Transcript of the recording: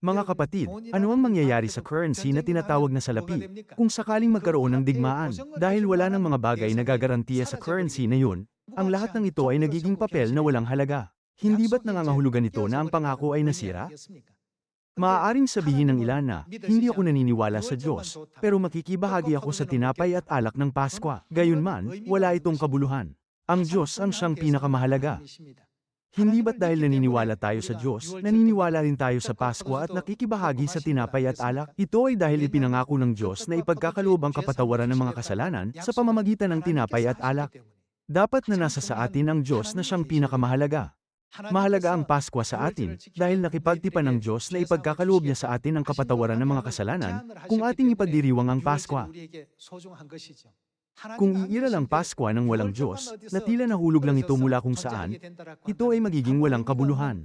Mga kapatid, ano ang mangyayari sa currency na tinatawag na salapi kung sakaling magkaroon ng digmaan? Dahil wala ng mga bagay na gagarantiya sa currency na yun, ang lahat ng ito ay nagiging papel na walang halaga. Hindi ba't nangangahulugan ito na ang pangako ay nasira? Maaaring sabihin ng ilan na, hindi ako naniniwala sa Diyos, pero makikibahagi ako sa tinapay at alak ng Paskwa. Gayunman, wala itong kabuluhan. Ang Diyos ang siyang pinakamahalaga. Hindi ba't dahil naniniwala tayo sa Diyos, naniniwala rin tayo sa Pasko at nakikibahagi sa tinapay at alak? Ito ay dahil ipinangako ng Diyos na ipagkakaloob ang kapatawaran ng mga kasalanan sa pamamagitan ng tinapay at alak. Dapat na nasa sa atin ang Diyos na siyang pinakamahalaga. Mahalaga ang Paskwa sa atin dahil nakipagtipan ng Diyos na ipagkakaloob niya sa atin ang kapatawaran ng mga kasalanan kung ating ipagdiriwang ang Paskwa. Kung iiral ang Paskwa ng walang Diyos, na tila nahulog lang ito mula kung saan, ito ay magiging walang kabuluhan.